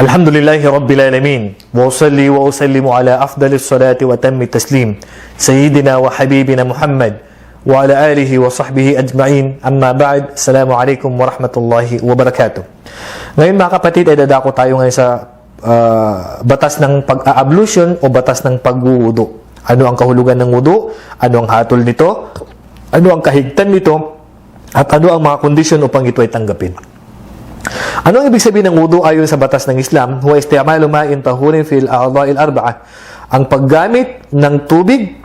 الحمد لله رب العالمين وأصلي وأسلم على أفضل الصلاة وتم التسليم سيدنا وحبيبنا محمد وعلى آله وصحبه أجمعين أما بعد السلام عليكم ورحمة الله وبركاته Ngayon mga kapatid ay dadako tayo ngayon sa ah, batas ng pag-ablution o batas ng pagwudo. Ano ang kahulugan ng wudu? Ano ang hatol nito? Ano ang kahigtan nito? At ano ang mga kondisyon upang ito ay tanggapin? Ano ang ibig sabihin ng wudu ayon sa batas ng Islam? Huwa isti'malu ma'in tahurin fil a'dha'il arba'a. Ang paggamit ng tubig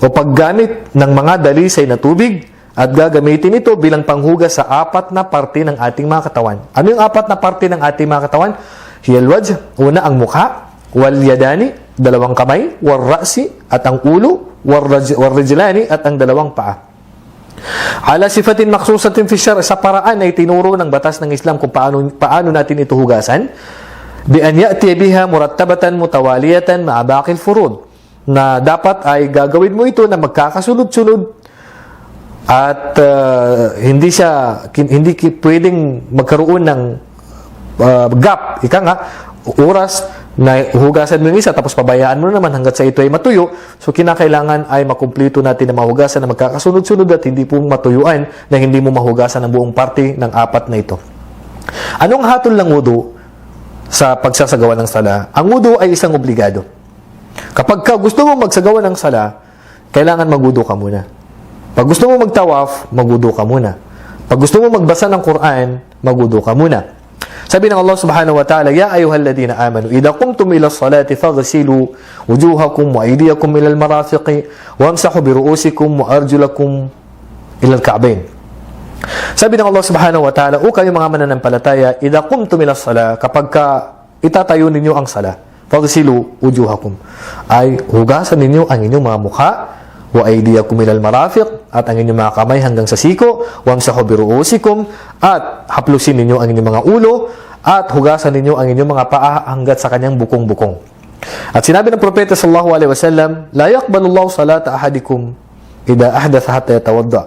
o paggamit ng mga dalisay na tubig at gagamitin ito bilang panghugas sa apat na parte ng ating mga katawan. Ano yung apat na parte ng ating mga katawan? Hiyal una ang mukha, wal yadani, dalawang kamay, wal ra'si at ang ulo, wal raj- wal rijlani at ang dalawang paa. Ala sifatin maksusatin fi syar sa paraan ay tinuro ng batas ng Islam kung paano paano natin ito hugasan. Bi an ya'ti biha murattabatan mutawaliyatan ma'a baqil furud. Na dapat ay gagawin mo ito na magkakasunod-sunod. At uh, hindi siya hindi pwedeng magkaroon ng uh, gap. Ika nga oras na hugasan mo yung isa tapos pabayaan mo na naman hanggat sa ito ay matuyo. So kinakailangan ay makumplito natin na mahugasan na magkakasunod-sunod at hindi po matuyuan na hindi mo mahugasan ang buong parte ng apat na ito. Anong hatol ng wudu sa pagsasagawa ng sala? Ang wudu ay isang obligado. Kapag ka gusto mo magsagawa ng sala kailangan magwudu ka muna. Pag gusto mo magtawaf, magwudu ka muna. Pag gusto mo magbasa ng Quran, magwudu ka muna. Sabi ng Allah subhanahu wa ta'ala, Ya ayuhalladina amanu, idha kumtum ila salati faghsilu wujuhakum wa aydiyakum ila al-marafiqi wamsahu bi ru'usikum wa arjulakum ila al-ka'bayn. Sabi ng Allah subhanahu wa ta'ala, O kayo mga mananampalataya, idha kumtum ila sala, kapag ka itatayo ninyo ang sala, faghsilu wujuhakum, ay hugasan ninyo ang inyong mga mukha, wa aydiyakum ilal marafiq. At ang inyong mga kamay hanggang sa siko. Wamsahu bi ru'usikum. At haplusin ninyo ang inyong mga ulo. At hugasan ninyo ang inyong mga paa hanggat sa kanyang bukong-bukong. At sinabi ng propeta sallallahu alaihi wasallam la yaqbalu Allahu salata ahadikum idha ahdatha hatta yatawadda.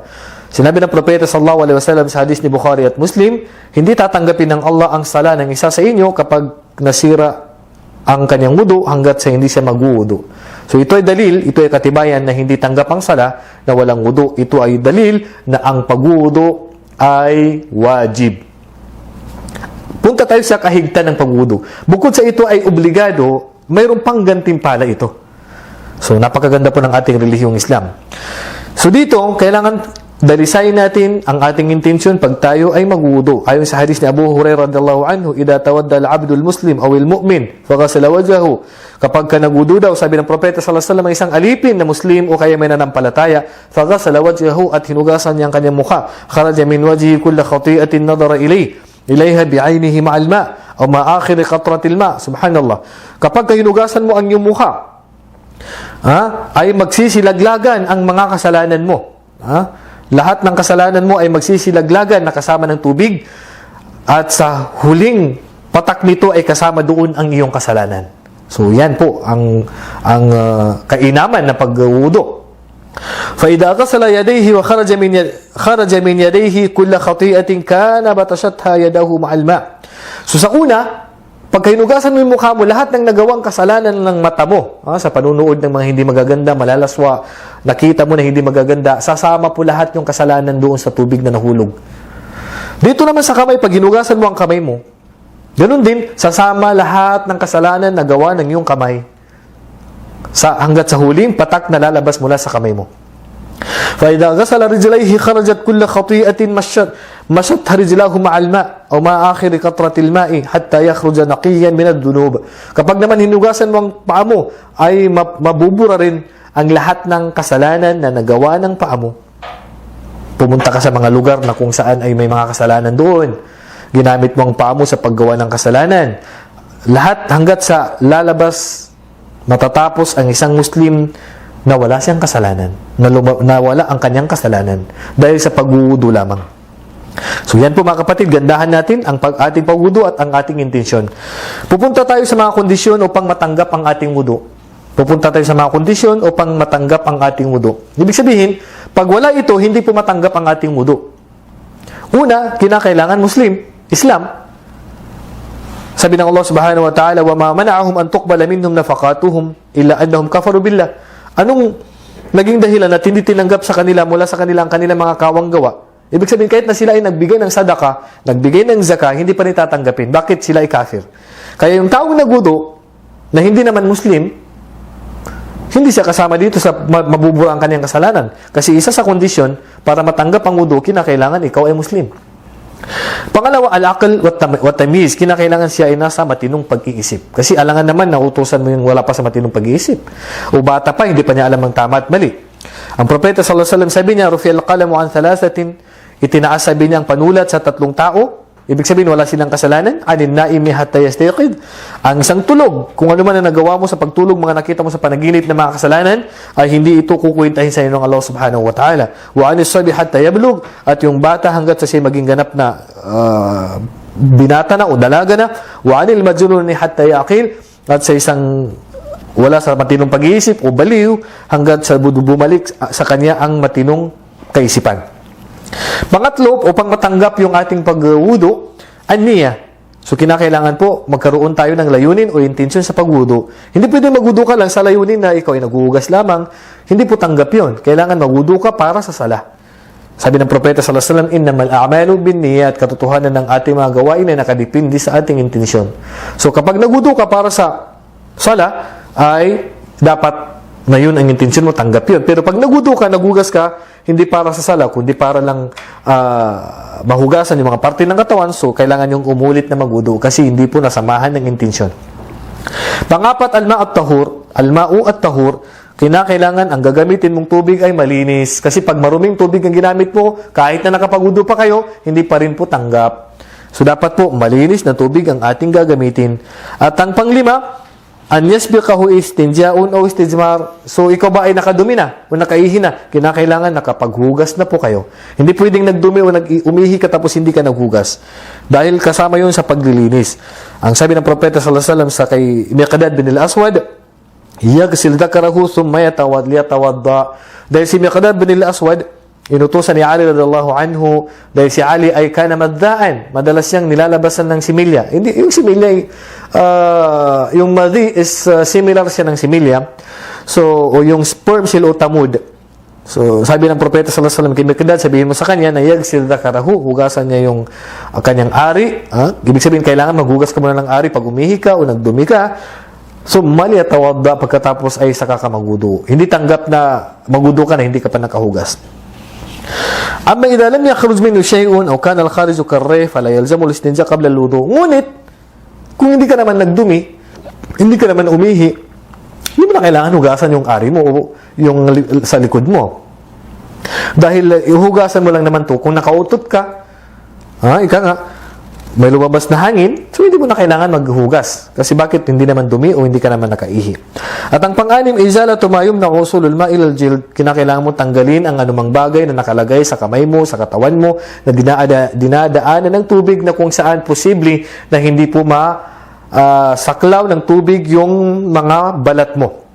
Sinabi ng propeta sallallahu alaihi wasallam sa hadis ni Bukhari at Muslim, hindi tatanggapin ng Allah ang sala ng isa sa inyo kapag nasira ang kanyang wudu hanggat sa hindi siya magwudu. So ito ay dalil, ito ay katibayan na hindi tanggap ang sala na walang wudu. Ito ay dalil na ang pagwudu ay wajib. Punta tayo sa kahigtan ng pagwudu. Bukod sa ito ay obligado, mayroon pang gantimpala ito. So napakaganda po ng ating relihiyong Islam. So dito, kailangan dalisayin natin ang ating intensyon pag tayo ay magwudu. Ayon sa hadis ni Abu Hurairah radhiyallahu anhu, "Idza tawadda al-'abdu al-muslim aw al-mu'min, faghasala wajhahu." Kapag ka nagwudu daw, sabi ng propeta sallallahu alaihi wasallam, isang alipin na muslim o kaya may nanampalataya, faghasala wajhahu at hinugasan niya ang kanyang mukha. Kharaja min wajhi kullu khati'atin nadara ilayhi ilayha bi'aynihi ma'al ma' o ma'akhir qatratil ma' subhanallah kapag ka hinugasan mo ang iyong mukha ha, ay magsisilaglagan ang mga kasalanan mo. Ha? Lahat ng kasalanan mo ay magsisilaglagan na kasama ng tubig at sa huling patak nito ay kasama doon ang iyong kasalanan. So yan po ang ang uh, kainaman ng pagwudo. فإذا غسل يديه وخرج من يد خرج من يديه كل خطيئة كان بطشتها يده مع الماء. So sa una, pag hinugasan mo yung mukha mo, lahat ng nagawang kasalanan ng mata mo, ha, sa panunood ng mga hindi magaganda, malalaswa, nakita mo na hindi magaganda, sasama po lahat yung kasalanan doon sa tubig na nahulog. Dito naman sa kamay, pag hinugasan mo ang kamay mo, ganun din, sasama lahat ng kasalanan na gawa ng iyong kamay sa hanggat sa huling patak na lalabas mula sa kamay mo. فإذا غسل رجليه خرجت كل خطيئة مشت مشتها رجلاه مع الماء أو مع آخر قطرة الماء حتى يخرج نقيا من الذنوب kapag naman hinugasan mo ang paa mo ay mab- mabubura rin ang lahat ng kasalanan na nagawa ng paa mo pumunta ka sa mga lugar na kung saan ay may mga kasalanan doon ginamit mo ang paa mo sa paggawa ng kasalanan lahat hanggat sa lalabas matatapos ang isang Muslim na wala siyang kasalanan, na, luma- na wala ang kanyang kasalanan dahil sa pagwuwudu lamang. So yan po mga kapatid, gandahan natin ang pag ating pagwudu at ang ating intensyon. Pupunta tayo sa mga kondisyon upang matanggap ang ating wudu. Pupunta tayo sa mga kondisyon upang matanggap ang ating wudu. Ibig sabihin, pag wala ito, hindi po matanggap ang ating wudu. Una, kinakailangan Muslim, Islam. Sabi ng Allah subhanahu wa ta'ala, وَمَا مَنَعَهُمْ أَن تُقْبَلَ مِنْهُمْ نَفَقَاتُهُمْ إِلَّا أَنَّهُمْ كَفَرُوا بِاللَّهِ Anong naging dahilan na hindi tinanggap sa kanila mula sa kanila ang kanilang mga kawang gawa? Ibig sabihin, kahit na sila ay nagbigay ng sadaka, nagbigay ng zaka, hindi pa rin tatanggapin. Bakit sila ay kafir? Kaya yung taong nagudo, na hindi naman Muslim, hindi siya kasama dito sa ma- mabubura ang kanyang kasalanan. Kasi isa sa kondisyon, para matanggap ang wudu, kinakailangan ikaw ay Muslim. Pangalawa, al-aql wa tam- wa tamiz. Kinakailangan siya ay nasa matinong pag-iisip. Kasi alangan naman, nautusan mo yung wala pa sa matinong pag-iisip. O bata pa, hindi pa niya alam ang tama at mali. Ang propeta sallallahu alaihi wasallam sabi niya, "Rufi al-qalamu an thalathatin." Itinaas sabi niya ang panulat sa tatlong tao. Ibig sabihin, wala silang kasalanan. Anin naimi hatta yastayqid. Ang isang tulog, kung ano man ang nagawa mo sa pagtulog, mga nakita mo sa panaginip na mga kasalanan, ay hindi ito kukwentahin sa inyo ng Allah subhanahu wa ta'ala. Wa anis sabi hatta yablug. At yung bata hanggat sa siya maging ganap na ah, binata na o dalaga na. Wa anil majnun ni hatta yaqil. At sa isang wala sa matinong pag-iisip o baliw hanggat sa bu- bumalik sa kanya ang matinong kaisipan. Pangatlo, upang matanggap yung ating pagwudo, aniya. So, kinakailangan po magkaroon tayo ng layunin o intensyon sa pagwudo. Hindi pwede magwudo ka lang sa layunin na ikaw ay naghuhugas lamang. Hindi po tanggap yon. Kailangan magwudo ka para sa sala. Sabi ng propeta sallallahu alaihi wasallam, "Innamal a'malu binniyat." Katotohanan ng ating mga gawain ay nakadepende sa ating intensyon. So kapag nagwudo ka para sa sala, ay dapat na yun ang intensyon mo, tanggap yun. Pero pag nagudo ka, nagugas ka, hindi para sa sala, kundi para lang ah, mahugasan yung mga parte ng katawan, so kailangan yung umulit na magudo kasi hindi po nasamahan ng intensyon. Pangapat, alma at tahur. Alma'u at tahur, kinakailangan ang gagamitin mong tubig ay malinis. Kasi pag maruming tubig ang ginamit mo, kahit na nakapagudo pa kayo, hindi pa rin po tanggap. So dapat po malinis na tubig ang ating gagamitin. At ang panglima, an yasbiqahu istinjaun o istijmar. So ikaw ba ay nakadumi na o nakaihi na? Kinakailangan nakapaghugas na po kayo. Hindi pwedeng nagdumi o umihi ka tapos hindi ka naghugas. Dahil kasama yun sa paglilinis. Ang sabi ng propeta sallallahu alaihi wasallam sa kay Miqdad bin al-Aswad, Yagsil dakarahu thumma yatawad liyatawadda. Dahil si Miqdad bin al-Aswad, inutusan ni Ali radhiallahu anhu, dahil si Ali ay kana maddaan, madalas siyang nilalabasan ng similya. Hindi, yung similya, ah, yung madhi is ah, similar siya ng similya. So, o yung sperm sil o tamud. So, sabi ng propeta sallallahu alaihi wasallam kay Miqdad, sabihin mo sa kanya na yagsil dakarahu, hugasan niya yung ah, kanyang ari. Ah? Ibig sabihin, kailangan maghugas ka muna ng ari pag umihi ka o nagdumi ka. So, mali at tawadda pagkatapos ay saka ka magudo. Hindi tanggap na magudo ka na hindi ka pa nakahugas. أما إذا لم يخرج منه شيء أو كان الخارج كالريح فلا يلزم الاستنجاء قبل الوضوء ngunit kung hindi ka naman nagdumi hindi ka naman umihi hindi mo na kailangan hugasan yung ari mo o yung li- sa likod mo dahil uh, ihugasan mo lang naman to kung nakautot ka ha, ika nga may lumabas na hangin, so hindi mo na kailangan maghugas. Kasi bakit hindi naman dumi o hindi ka naman nakaihi. At ang pang-anim, izala tumayom na usulul ma'il jild. Kinakailangan mo tanggalin ang anumang bagay na nakalagay sa kamay mo, sa katawan mo, na dinaada, dinadaanan ng tubig na kung saan posible na hindi po ma ah, saklaw ng tubig yung mga balat mo.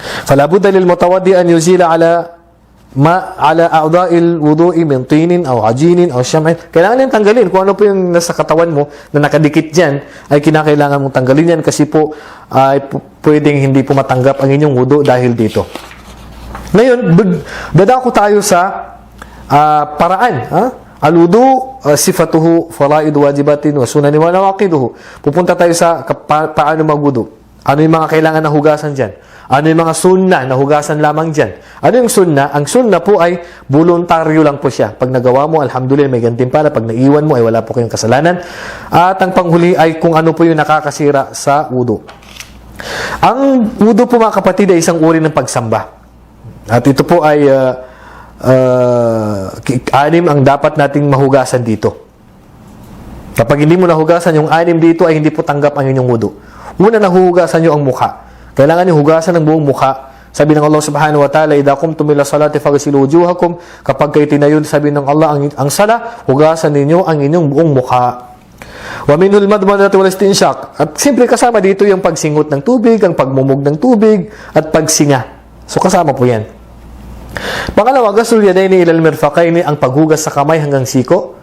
فلا بد للمتوضي أن يزيل على ma ala a'dha'il wudu'i min tinin aw ajinin aw syam'in. Kailangan yung tanggalin. Kung ano po yung nasa katawan mo na nakadikit diyan ay kinakailangan mong tanggalin yan kasi po ay uh, pwedeng hindi po matanggap ang inyong wudu dahil dito. Ngayon, dadako tayo sa uh, paraan. Ha? Al-wudu, uh, sifatuhu, faraid, wajibatin, wa sunani, wa nawakiduhu. Pupunta tayo sa pa- paano magwudu. Ano yung mga kailangan na hugasan diyan? Ano yung mga sunna na hugasan lamang diyan? Ano yung sunna? Ang sunna po ay voluntaryo lang po siya. Pag nagawa mo, alhamdulillah, may gantimpala. Pag naiwan mo, ay wala po kayong kasalanan. At ang panghuli ay kung ano po yung nakakasira sa wudu. Ang wudu po mga kapatid ay isang uri ng pagsamba. At ito po ay ah, ki- anim ang dapat nating mahugasan dito. Kapag hindi mo nahugasan yung anim dito ay hindi po tanggap ang inyong wudu. Una nahuhugasan nyo ang mukha. Kailangan nyo hugasan ang buong mukha. Sabi ng Allah subhanahu wa ta'ala, Ida kumtum ila salati fagasilu wujuhakum. Kapag kayo tinayon, sabi ng Allah, ang, ang sala, hugasan ninyo ang inyong buong mukha. Wa minul madmadat wal istinsyak. At siyempre kasama dito yung pagsingot ng tubig, ang pagmumog ng tubig, at pagsinga. So kasama po yan. Pangalawa, gasul yadaini ilal mirfaqaini ang paghugas sa kamay hanggang siko.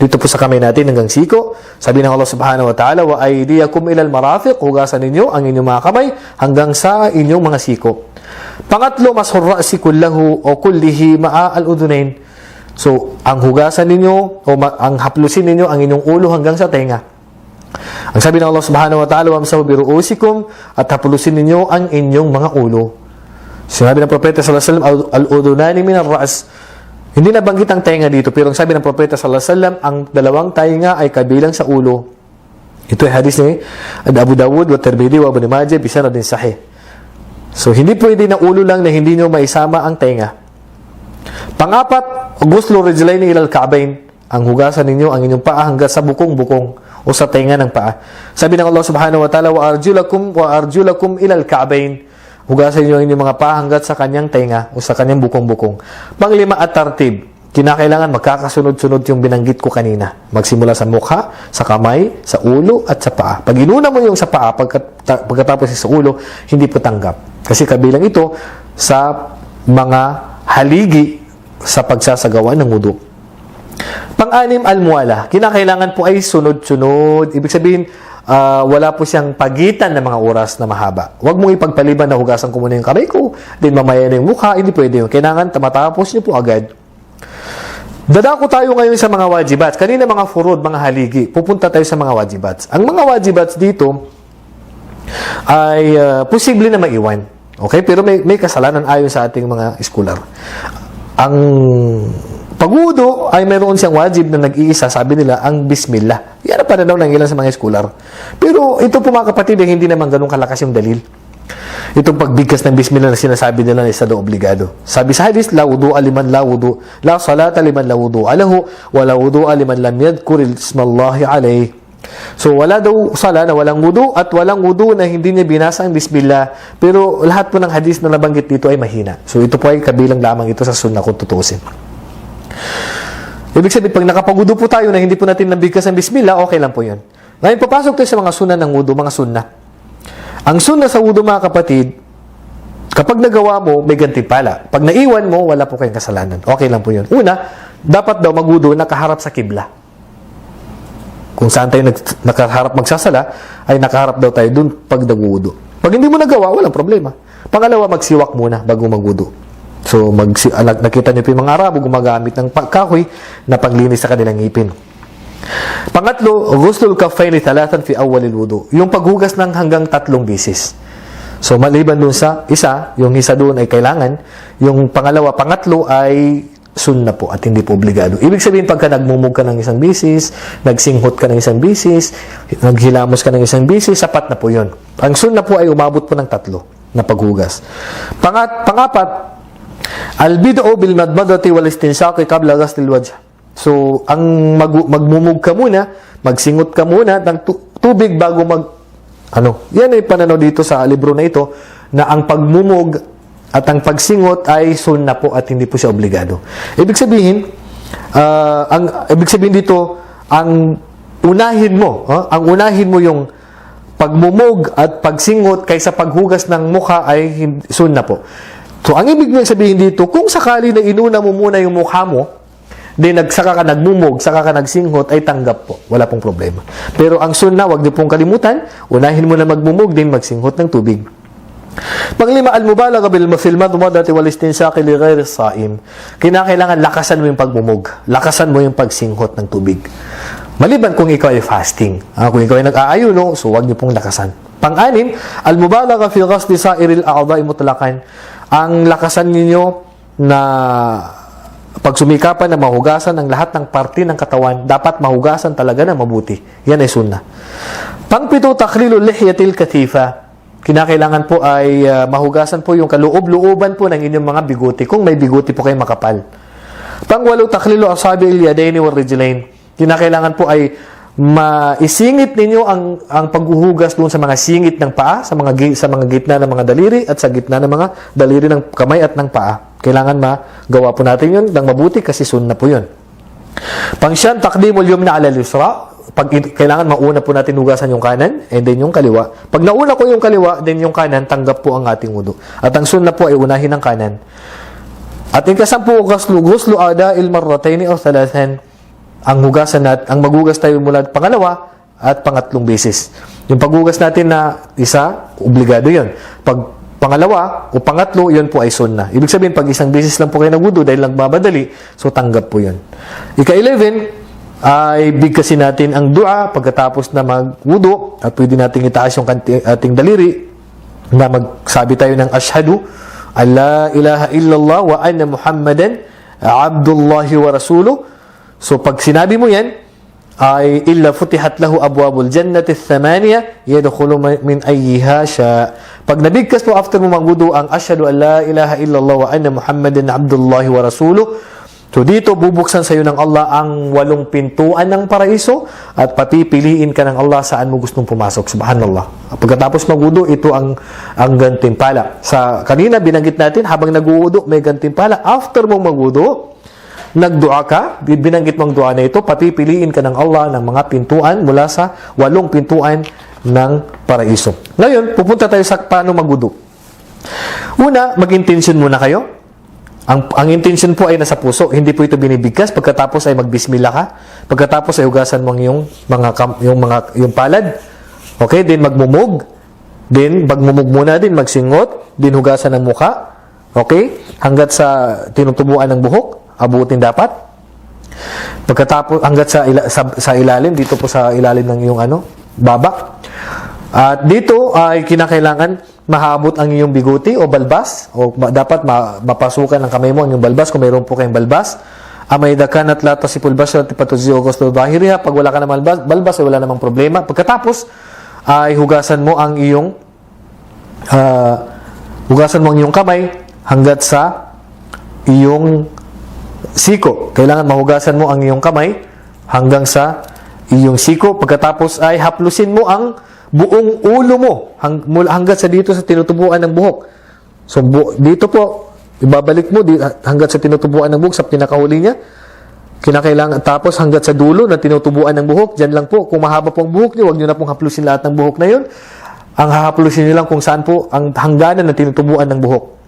Dito po sa kamay natin hanggang siko. Sabi ng Allah subhanahu wa ta'ala, wa aydiyakum ilal marafiq, hugasan ninyo ang inyong mga kamay hanggang sa inyong mga siko. Pangatlo, mashur ra'si kullahu o kullihi ma'a al-udunain. So, ang hugasan ninyo o ang haplusin ninyo ang inyong ulo hanggang sa tenga. Ang sabi ng Allah subhanahu wa ta'ala, wamsahu biruusikum at haplusin ninyo ang inyong mga ulo. Sinabi ng Propeta sallallahu alaihi wasallam, al-udunani min ar-ra's. Hindi nabanggit ang tenga dito, pero ang sabi ng Propeta sallallahu alaihi wasallam, ang dalawang tenga ay kabilang sa ulo. Ito ay hadis ni Abu Dawud, wa Tirmidhi, wa Ibn Majah, bisanadin sahih. So, hindi pwede na ulo lang na hindi nyo maisama ang tenga. Pangapat, guslo rijlaini ilal ka'bain. Ang hugasan ninyo ang inyong paa hanggang sa bukong-bukong o sa tenga ng paa. Sabi ng Allah subhanahu wa ta'ala, wa arjulakum wa arjulakum ilal ka'bain. Hugasan niyo ang inyong mga paa hanggang sa kanyang tenga o sa kanyang bukong-bukong. Panglima at tartib. Kinakailangan magkakasunod-sunod yung binanggit ko kanina. Magsimula sa mukha, sa kamay, sa ulo, at sa paa. Pag inuna mo yung sa paa, pagkat, ta- pagkatapos sa ulo, hindi po tanggap. Kasi kabilang ito sa mga haligi sa pagsasagawa ng wudu. Pang-anim, almuala. Kinakailangan po ay sunod-sunod. Ibig sabihin, ah, wala po siyang pagitan ng mga oras na mahaba. Huwag mong ipagpaliban na hugasan ko muna yung kamay ko, din mamaya na yung mukha, hindi pwede yun. Kailangan matapos niyo po agad. Dadako tayo ngayon sa mga wajibats. Kanina mga furud, mga haligi. Pupunta tayo sa mga wajibats. Ang mga wajibats dito ay ah, posible na maiwan. Okay? Pero may, may kasalanan ayon sa ating mga scholar. Ang pagudo ay mayroon siyang wajib na nag-iisa, sabi nila, ang bismillah. Yan ang pananaw ng ilan sa mga scholar. Pero ito po mga kapatid, eh, hindi naman ganun kalakas yung dalil. Itong pagbigkas ng bismillah na sinasabi nila isa daw obligado. Sabi sa hadis, la wudu liman la wudu, la salata liman la wudu alahu, wa la wudu liman lam yadhkur ismallahi alayh. So wala daw sala na walang wudu at walang wudu na hindi niya binasa ang bismillah. Pero lahat po ng hadis na nabanggit dito ay mahina. So ito po ay kabilang lamang ito sa sunnah kung tutuusin. Ibig sabihin, pag nakapagudo po tayo na hindi po natin nabigkas ang bismillah, okay lang po yun. Ngayon, papasok tayo sa mga sunnah ng wudu, mga sunnah. Ang sunnah sa wudu, mga kapatid, kapag nagawa mo, may gantimpala. Pag naiwan mo, wala po kayong kasalanan. Okay lang po yun. Una, dapat daw magudo nakaharap sa kibla. Kung saan tayo nag- nakaharap magsasala, ay nakaharap daw tayo dun pag nagudo. Pag hindi mo nagawa, walang problema. Pangalawa, magsiwak muna bago magudo. So, mag, nakita niyo po yung mga Arabo gumagamit ng kahoy na panglinis sa kanilang ngipin. Pangatlo, ghuslul kaffaini thalathan fi awwalil wudu. Yung paghugas ng hanggang tatlong bisis. So maliban dun sa isa, yung isa doon ay kailangan, yung pangalawa, pangatlo ay sunna po at hindi po obligado. Ibig sabihin pagka nagmumug ka ng isang bisis, nagsinghot ka ng isang bisis, naghilamos ka ng isang bisis, sapat na po yun. Ang sunna po ay umabot po ng tatlo na paghugas. Pangat, pangapat, Al-bid'u bil madmadati wal istinshaqi qabla ghasl al-wajh. So, ang mag magmumug ka muna, magsingot ka muna ng tu- tubig bago mag ano. Yan ay pananaw dito sa libro na ito na ang pagmumug at ang pagsingot ay sunna po at hindi po siya obligado. Ibig sabihin, ah, ang ibig sabihin dito, ang unahin mo, ah, ang unahin mo yung pagmumog at pagsingot kaysa paghugas ng mukha ay sunna po. So, ang ibig niyang sabihin dito, kung sakali na inuna mo muna yung mukha mo, then nagsaka ka nagmumog, saka ka nagsinghot, ay tanggap po. Wala pong problema. Pero ang sunna, wag niyo pong kalimutan, unahin mo na magmumog, then magsinghot ng tubig. Panglima, al-mubalagha bil fil madmadati wal istinsaqi li ghairi saim. Kinakailangan lakasan mo yung pagmumog. Lakasan mo yung pagsinghot ng tubig. Maliban kung ikaw ay fasting. Ah, kung ikaw ay nag-aayuno, so wag niyo pong lakasan. Pang-anim, al-mubalagha fi ghasli sa'iril a'dha'i mutlaqan. Ang lakasan ninyo na pagsumikapan na mahugasan ng lahat ng parte ng katawan, dapat mahugasan talaga na mabuti. Yan ay sunna. Pangpito, taklilul lihyatil katifa. Kinakailangan po ay ah, mahugasan po yung kaloob-looban po ng inyong mga biguti. Kung may biguti po kayo makapal. Pangwalo, taklilo asabi ilyadaini wal rijlain. Kinakailangan po ay maisingit ninyo ang ang paghuhugas doon sa mga singit ng paa, sa mga sa mga gitna ng mga daliri at sa gitna ng mga daliri ng kamay at ng paa. Kailangan magawa po natin 'yun ng mabuti kasi sunna po 'yun. Pangsyan, takdimul yumna ala yusra. Pag kailangan mauna po natin hugasan yung kanan and then yung kaliwa. Pag nauna ko yung kaliwa, then yung kanan, tanggap po ang ating wudu. At ang sunna po ay unahin ang kanan. At ikasampu, guslu, guslu ada il marrataini o thalathan. Ang hugasan nat ang maghugas tayo mula pangalawa at pangatlong beses. Yung paghugas natin na isa, obligado 'yon. Pag pangalawa o pangatlo, 'yon po ay sunna. Ibig sabihin pag isang beses lang po kayo nagwudu dahil nagmamadali, so tanggap po 'yon. Ika-11 ay bigkasin natin ang dua pagkatapos na magwudu at pwede nating itaas yung ating daliri na magsabi tayo ng ashhadu an la ilaha illallah wa anna muhammadan abdullahi wa rasuluh so pag sinabi mo yan ay illa futihat lahu abwabul jannati thamaniya yadkhulu min ayyiha sha pag nabigkas mo after mo magwudu ang ashhadu an la ilaha illallah wa anna muhammadan abdullahi wa rasuluh So dito bubuksan sa iyo ng Allah ang walong pintuan ng paraiso at papipiliin ka ng Allah saan mo gustong pumasok. Subhanallah. Pagkatapos magwudu, ito ang ang gantimpala. Sa kanina binanggit natin habang nagwudu may gantimpala. After mong magwudu, nagdua ka, binanggit mong dua na ito, papipiliin ka ng Allah ng mga pintuan mula sa walong pintuan ng paraiso. Ngayon, pupunta tayo sa paano magwudu. Una, mag-intention muna kayo. Ang, ang intention po ay nasa puso, hindi po ito binibigkas. Pagkatapos ay magbismillah ka. Pagkatapos ay hugasan mo iyong mga yung mga yung palad. Okay, then magmumug. Then magmumug muna din, magsingot, din hugasan ng muka. Okay? Hanggat sa tinutubuan ng buhok, abutin dapat. Pagkatapos hanggat sa, ila, sa sa ilalim dito po sa ilalim ng iyong ano, baba. At dito ay kinakailangan mahabot ang iyong biguti o balbas o ma- dapat ma- mapasukan ng kamay mo ang iyong balbas kung mayroon po kayong balbas. Amay dakan at lata si pulbas at patuzi o gusto dahiriha. Pag wala ka namang balbas, balbas ay wala namang problema. Pagkatapos ay hugasan mo ang iyong ah, hugasan mo ang iyong kamay hanggat sa iyong siko. Kailangan mahugasan mo ang iyong kamay hanggang sa iyong siko. Pagkatapos ay haplusin mo ang buong ulo mo hang, hanggat sa dito sa tinutubuan ng buhok. So bu- dito po, ibabalik mo di, hanggat sa tinutubuan ng buhok sa pinakahuli niya. Kinakailangan tapos hanggat sa dulo na tinutubuan ng buhok, diyan lang po. Kung mahaba po ang buhok niyo, huwag niyo na pong haplusin lahat ng buhok na 'yon. Ang hahaplusin niyo lang kung saan po ang hangganan ng tinutubuan ng buhok.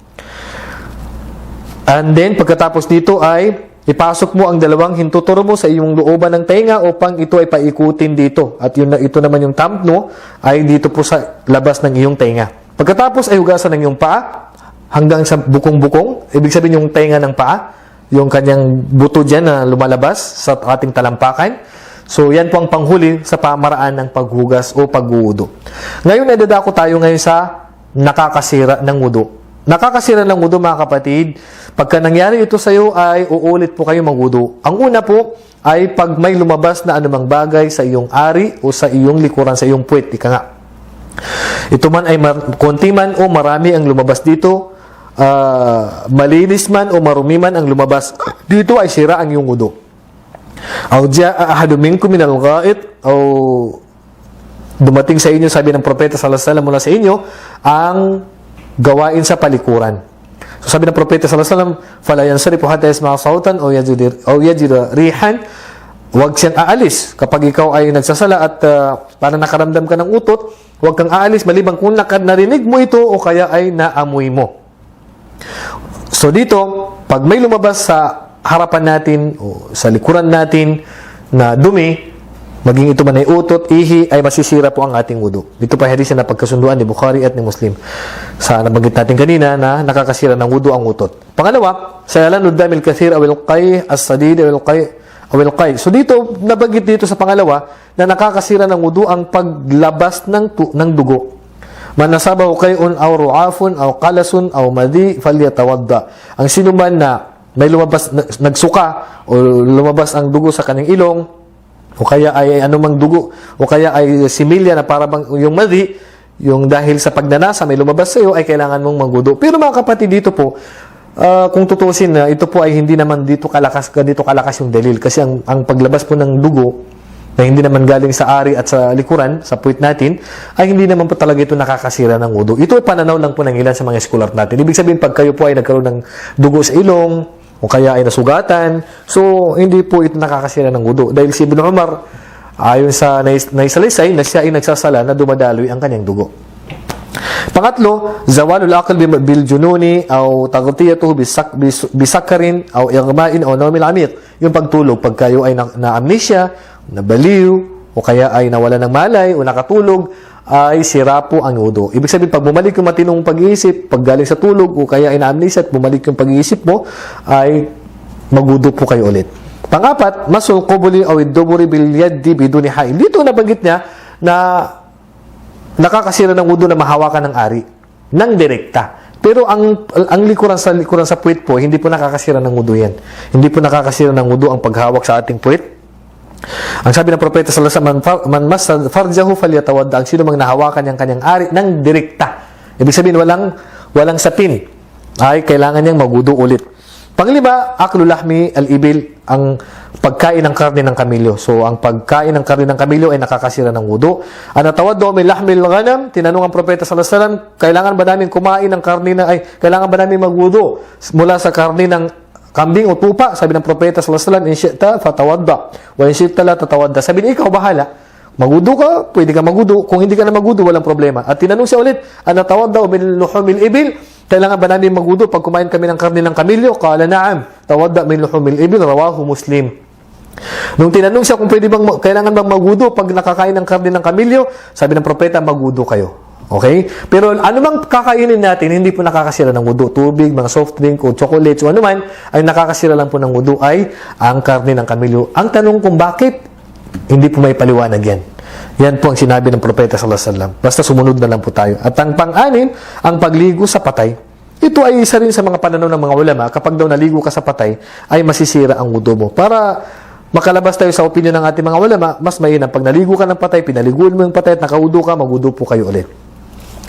And then, pagkatapos dito ay ipasok mo ang dalawang hintuturo mo sa iyong looban ng tenga upang ito ay paikutin dito. At yun, ito naman yung thumb no, ay dito po sa labas ng iyong tenga. Pagkatapos ay hugasan ng iyong paa hanggang sa bukong-bukong. Ibig sabihin yung tenga ng paa, yung kanyang buto dyan na lumalabas sa ating talampakan. So, yan po ang panghuli sa pamaraan ng paghugas o pagwudo. Ngayon, nadadako tayo ngayon sa nakakasira ng wudu. Nakakasira ng wudu mga kapatid, pagka nangyari ito sa iyo ay uulit po kayo magwudu. Ang una po ay pag may lumabas na anumang bagay sa iyong ari o sa iyong likuran, sa iyong puwet, ika nga. Ito man ay konti man o marami ang lumabas dito, ah, malinis man o marumi man ang lumabas, dito ay sira ang iyong wudu. Aw jaa ahadu minkum min al-gha'it aw dumating sa inyo sabi ng propeta sallallahu alaihi wasallam mula sa inyo ang gawain sa palikuran. So sabi ng propeta sallallahu alaihi wasallam fala yansarifu hatta yasma'a sautan aw yajidu aw yajidu rihan Huwag siyang aalis. Kapag ikaw ay nagsasala at uh, para nakaramdam ka ng utot, huwag kang aalis maliban kung narinig mo ito o kaya ay naamoy mo. So dito, pag may lumabas sa harapan natin o sa likuran natin na dumi, maging ito man ay utot, ihi, ay masisira po ang ating wudu. Dito pa hadis na pagkasunduan ni Bukhari at ni Muslim. Sa nabanggit natin kanina na nakakasira ng wudu ang utot. Pangalawa, sa yalan udamil kathir awil qay as-sadid awil qay awil qay. So dito, nabanggit dito sa pangalawa na nakakasira ng wudu ang paglabas ng, tu- ng dugo. Man nasabahu kayun aw ru'afun aw qalasun aw madi falyatawadda. Ang sino man na may lumabas na- nagsuka o lumabas ang dugo sa kanyang ilong o kaya ay anumang dugo o kaya ay similya na para bang yung madi yung dahil sa pagnanasa may lumabas sa iyo ay kailangan mong magwudu. Pero mga kapatid dito po ah, kung tutusin na ito po ay hindi naman dito kalakas dito kalakas yung dalil kasi ang, ang paglabas po ng dugo na hindi naman galing sa ari at sa likuran, sa puwit natin, ay hindi naman po talaga ito nakakasira ng wudu. Ito pananaw lang po ng ilan sa mga scholar natin. Ibig sabihin, pag kayo po ay nagkaroon ng dugo sa ilong, o kaya ay nasugatan, so hindi po ito nakakasira ng wudu. Dahil si Ibn Umar, ayon sa nais- naisalaysay, na siya ay nagsasala na dumadaloy ang kanyang dugo. Pangatlo, zawalul aql bil- jununi aw taghtiyatuhu bisak bis- bisakarin aw igma'in aw nawmil amiq. Yung pagtulog pag kayo ay na, na amnesia, nabaliw o kaya ay nawala ng malay o nakatulog ay sira po ang wudu. Ibig sabihin pag bumalik yung matinong pag-iisip, pag galing sa tulog o kaya ay na-amnesia at bumalik yung pag-iisip mo ay magudo po kayo ulit. Pangapat, masul qubuli aw iduburi bil yaddi biduni hail. Dito nabanggit niya na nakakasira ng wudu na mahawakan ng ari ng direkta. Pero ang ang likuran sa likuran sa puwit po, hindi po nakakasira ng wudu yan. Hindi po nakakasira ng wudu ang paghawak sa ating puwit. Ang sabi ng propeta sallallahu alaihi wasallam, "Man- massa farjahu falyatawadda." Ang sino mang nahawakan niyang kanyang ari ng direkta. Ibig sabihin walang walang sapin ay kailangan niyang magudo ulit. Panglima, aklu lahmi al-ibil, ang pagkain ng karne ng kamilyo. So, ang pagkain ng karne ng kamilyo ay nakakasira ng wudu. Ang natawaddo min lahmil ghanam, tinanong ang propeta sallallahu alaihi wasallam, kailangan ba namin kumain ng karne na ay kailangan ba namin magwudu mula sa karne ng kambing o tupa? Sabi ng propeta sallallahu alaihi wasallam, in syi'ta fatawadda wa in syi'ta la tatawadda. Sabi niya, ikaw bahala. Magudo ka, pwede ka magudo. Kung hindi ka na magudo, walang problema. At tinanong siya ulit, an natawadda min luhumil ibil, kailangan ba namin magudo pag kumain kami ng karne ng kamilyo? Kala na'am, tawadda min luhumil ibil, rawahu muslim. Nung tinanong siya kung pwede bang, kailangan bang magudo pag nakakain ng karne ng kamilyo, sabi ng propeta, magudo kayo. Okay? Pero ano mang kakainin natin, hindi po nakakasira ng wudu. Tubig, mga soft drink, o chocolates, o ano man, ay nakakasira lang po ng wudu ay ang karne ng kamilyo. Ang tanong kung bakit, hindi po may paliwanag yan. Yan po ang sinabi ng propeta sallallahu alaihi wasallam. Basta sumunod na lang po tayo. At ang pang-anim, ang pagligo sa patay. Ito ay isa rin sa mga pananaw ng mga ulama. Kapag daw naligo ka sa patay, ay masisira ang wudu mo. Para makalabas tayo sa opinion ng ating mga ulama, mas mainam. Pag naligo ka ng patay, pinaliguan mo yung patay at nakaudo ka, magudo po kayo ulit.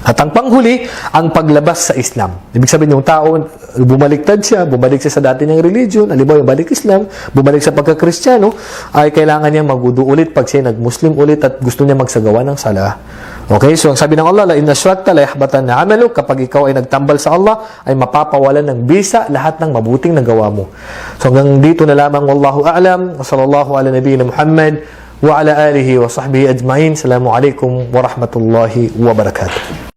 At ang panghuli, ang paglabas sa Islam. Ibig sabihin yung tao, bumaliktad siya, bumalik siya sa dati niyang religion, halimbawa yung balik Islam, bumalik sa pagkakristyano, ay kailangan niya magudo ulit pag siya nag-Muslim ulit at gusto niya magsagawa ng sala. Okay, so ang sabi ng Allah, la inna syrakta la yahbatan na amaluk, kapag ikaw ay nagtambal sa Allah, ay mapapawalan ng bisa lahat ng mabuting nagawa mo. So hanggang dito na lamang, wallahu a'lam, wa sallallahu ala nabiyina Muhammad, wa sahbihi ajma'in. Assalamu alaikum wa rahmatullahi wa barakatuh.